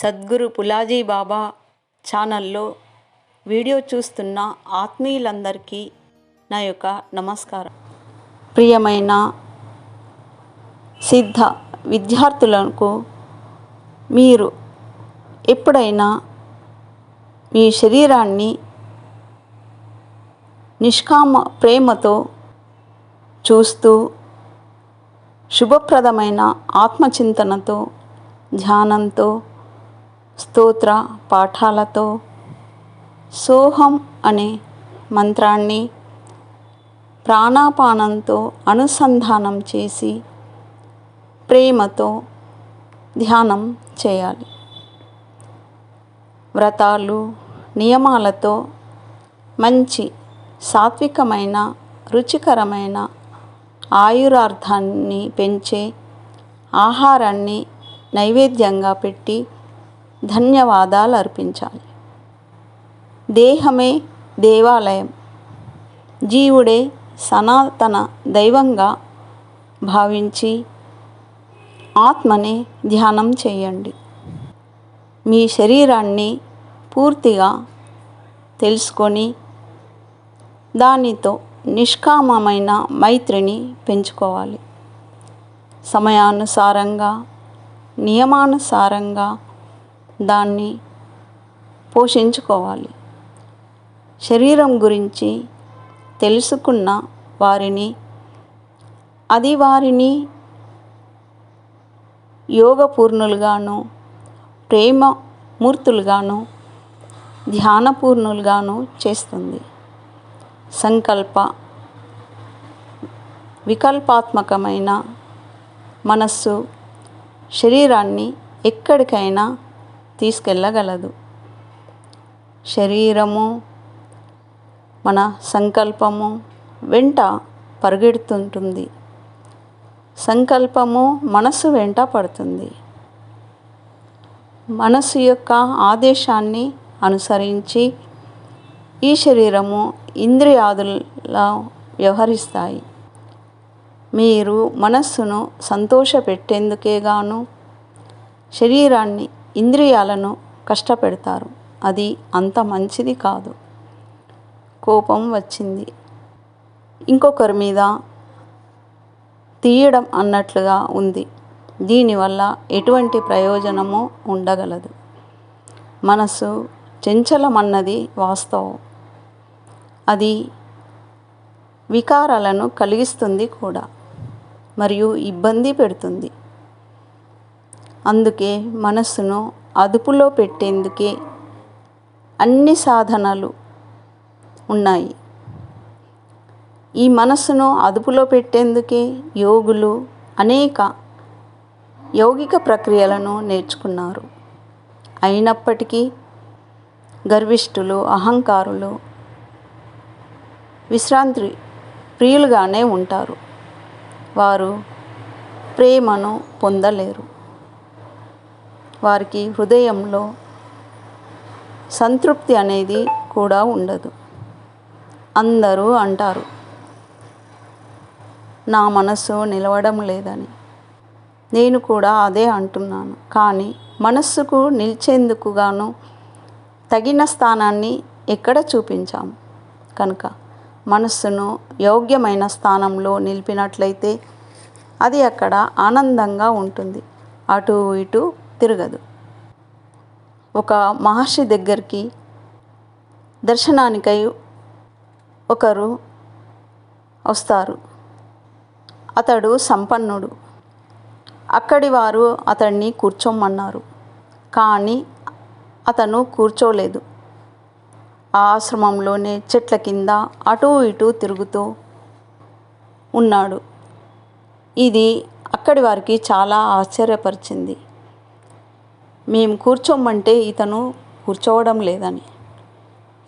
సద్గురు పులాజీ బాబా ఛానల్లో వీడియో చూస్తున్న ఆత్మీయులందరికీ నా యొక్క నమస్కారం. ప్రియమైన సిద్ధ విద్యార్థులకు మీరు ఎప్పుడైనా మీ శరీరాన్ని నిష్కామ ప్రేమతో చూస్తూ శుభప్రదమైన ఆత్మచింతనతో ధ్యానంతో స్తోత్ర పాఠాలతో సోహం అనే మంత్రాన్ని ప్రాణాపానంతో అనుసంధానం చేసి ప్రేమతో ధ్యానం చేయాలి. వ్రతాలు నియమాలతో మంచి సాత్వికమైన రుచికరమైన ఆయురార్థాన్ని పెంచే ఆహారాన్ని నైవేద్యంగా పెట్టి ధన్యవాదాలు అర్పించాలి దేహమే దేవాలయం. జీవుడే సనాతన దైవంగా భావించి ఆత్మని ధ్యానం చేయండి. మీ శరీరాన్ని పూర్తిగా తెలుసుకొని దానితో నిష్కామమైన మైత్రిని పెంచుకోవాలి. సమయానుసారంగా నియమానుసారంగా దాన్ని పోషించుకోవాలి. శరీరం గురించి తెలుసుకున్న వారిని అది వారిని యోగపూర్ణులుగాను ప్రేమమూర్తులుగాను ధ్యానపూర్ణులుగాను చేస్తుంది. సంకల్ప వికల్పాత్మకమైన మనస్సు శరీరాన్ని ఎక్కడికైనా తీసుకెళ్ళగలదు. శరీరము మన సంకల్పము వెంట పరిగెడుతుంటుంది. సంకల్పము మనసు వెంట పడుతుంది. మనసు యొక్క ఆదేశాన్ని అనుసరించి ఈ శరీరము ఇంద్రియాదులా వ్యవహరిస్తాయి. మీరు మనస్సును సంతోషపెట్టేందుకే గాను శరీరాన్ని ఇంద్రియాలను కష్టపెడతారు. అది అంత మంచిది కాదు. కోపం వచ్చింది. ఇంకొకరి మీద తీయడం అన్నట్లుగా ఉంది. దీనివల్ల ఎటువంటి ప్రయోజనము ఉండగలదు. మనసు చెంచలమన్నది వాస్తవం. అది వికారాలను కలిగిస్తుంది కూడా. మరియు ఇబ్బంది పెడుతుంది. అందుకే మనస్సును అదుపులో పెట్టేందుకే అన్ని సాధనలు ఉన్నాయి. ఈ మనస్సును అదుపులో పెట్టేందుకే యోగులు అనేక యౌగిక ప్రక్రియలను నేర్చుకున్నారు. అయినప్పటికీ గర్విష్ఠులు అహంకారులు విశ్రాంతి ప్రియులుగానే ఉంటారు. వారు ప్రేమను పొందలేరు. వారికి హృదయంలో సంతృప్తి అనేది కూడా ఉండదు. అందరూ అంటారు నా మనసు నిలవడం లేదని. నేను కూడా అదే అంటున్నాను. కానీ మనస్సుకు నిలిచేందుకు గాను తగిన స్థానాన్ని ఎక్కడ చూపించాము కనుక మనస్సును యోగ్యమైన స్థానంలో నిలిపినట్లయితే అది అక్కడ ఆనందంగా ఉంటుంది. అటు ఇటు తిరగదు. ఒక మహర్షి దగ్గరికి దర్శనానికై ఒకరు వస్తారు. అతడు సంపన్నుడు. అక్కడి వారు అతన్ని కూర్చోమన్నారు. కానీ అతను కూర్చోలేదు. ఆ ఆశ్రమంలోనే చెట్ల కింద అటూ ఇటూ తిరుగుతూ ఉన్నాడు. ఇది అక్కడి వారికి చాలా ఆశ్చర్యపరిచింది. మేము కూర్చోమంటే ఇతను కూర్చోవడం లేదని.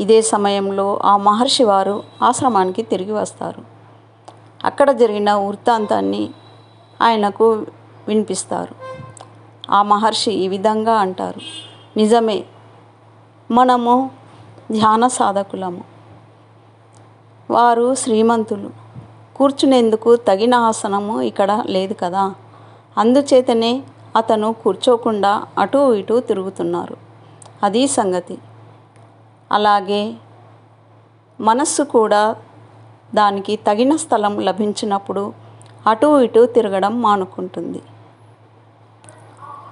ఇదే సమయంలో ఆ మహర్షి వారు ఆశ్రమానికి తిరిగి వస్తారు. అక్కడ జరిగిన వృత్తాంతాన్ని ఆయనకు వినిపిస్తారు. ఆ మహర్షి ఈ విధంగా అంటారు. నిజమే మనము ధ్యాన సాధకులము. వారు శ్రీమంతులు. కూర్చునేందుకు తగిన ఆసనము ఇక్కడ లేదు కదా. అందుచేతనే అతను కూర్చోకుండా అటూ ఇటూ తిరుగుతున్నారు. అది సంగతి. అలాగే మనస్సు కూడా దానికి తగిన స్థలం లభించినప్పుడు అటూ ఇటూ తిరగడం మానుకుంటుంది.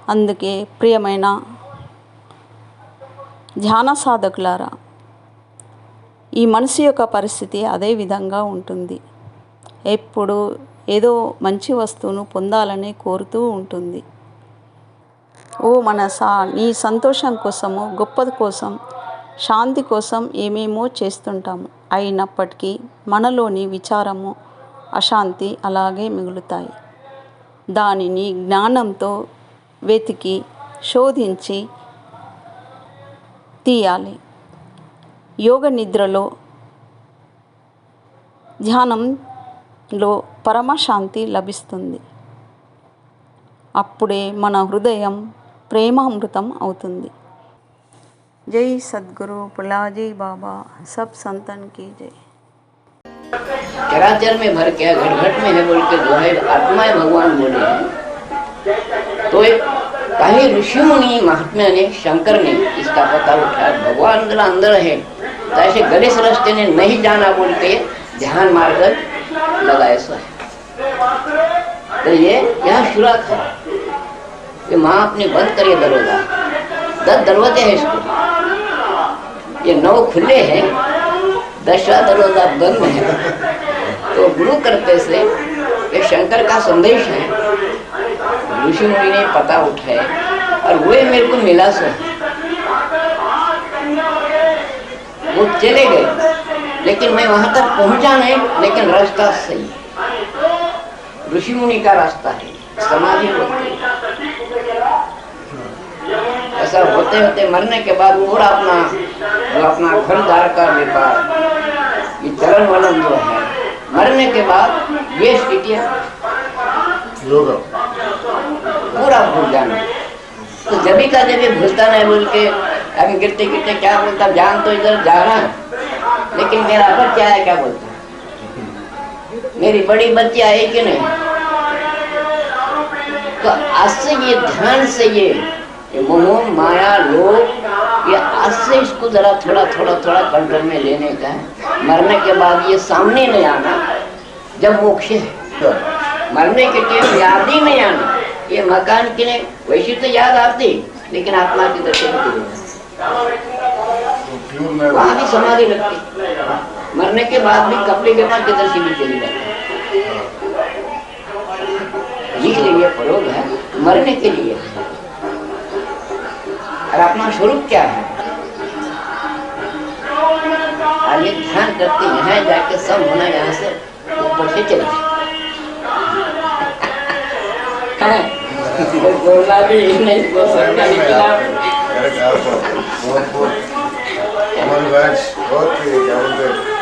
అందుకే ప్రియమైన ధ్యాన సాధకులారా ఈ మనసు యొక్క పరిస్థితి అదే విధంగా ఉంటుంది. ఎప్పుడు ఏదో మంచి వస్తువును పొందాలని కోరుతూ ఉంటుంది. ఓ మనసా నీ సంతోషం కోసము గొప్పది కోసం శాంతి కోసం ఏమేమో చేస్తుంటాము. అయినప్పటికీ మనలోని విచారము అశాంతి అలాగే మిగులుతాయి. దానిని జ్ఞానంతో వెతికి శోధించి తీయాలి. యోగ నిద్రలో ధ్యానంలో పరమశాంతి లభిస్తుంది. అప్పుడే మన హృదయం ప్రేమామృతం అవుతుంది జై సద్గురు పులాజీ బాబా సబ్ సంతన్ की जय चराचर में भर के घट घट में है बोल के जो है आत्माएं भगवान बोले हैं तो एक कहीं ऋषि मुनि महात्मा ने शंकर ने इसका पता उठाया भगवान अंदर अंदर है तो ऐसे गणेश रस्ते ने नहीं जाना बोल के ध्यान मार्ग लगाए सो है तो ये यहाँ शुरुआत है। ये माँ अपने बंद करिए दरवाज़ा दस दरवाजे हैं इसको। ये नौ खुले हैं। दसवा दरवाज़ा बंद है। तो गुरु करते से ये शंकर का संदेश है। ऋषि मुनि ने पता उठाए और वो मेरे को मिला सो वो चले गए। लेकिन मैं वहाँ तक पहुँचा नहीं, लेकिन रास्ता सही। है ऋषि मुनि का रास्ता है समाधि ऐसा होते होते मरने के बाद पूरा अपना जो अपना घर द्वार का व्यापार। ये चलन वलन जो है मरने के बाद ये स्थितियाँ पूरा भूल जाना। तो जब का जब भूलता नहीं बोल के अभी गिरते गिरते क्या बोलता जान तो इधर जाना लेकिन मेरा पर क्या है क्या बोलता? मेरी बड़ी बच्ची आई कि नहीं? तो आज से ये ध्यान से ये मोह माया लोग ये आज से इसको जरा थोड़ा थोड़ा थोड़ा कंट्रोल में लेने का है। मरने के बाद ये सामने नहीं आना। जब मोक्ष है तो मरने के टाइम याद ही नहीं आना। ये मकान की नहीं वैसे तो याद आती लेकिन आत्मा की दर्शन के लिए वहाँ भी समाधि लगती। मरने के बाद भी कपड़े के बाद दर्शी भी चली जाती। मरने के लिए और अपना स्वरूप क्या है और ये ध्यान करते यहाँ जाके सब होना यहाँ से ऊपर से चले बोलना भी नहीं बोल सकता बहुत बहुत बहुत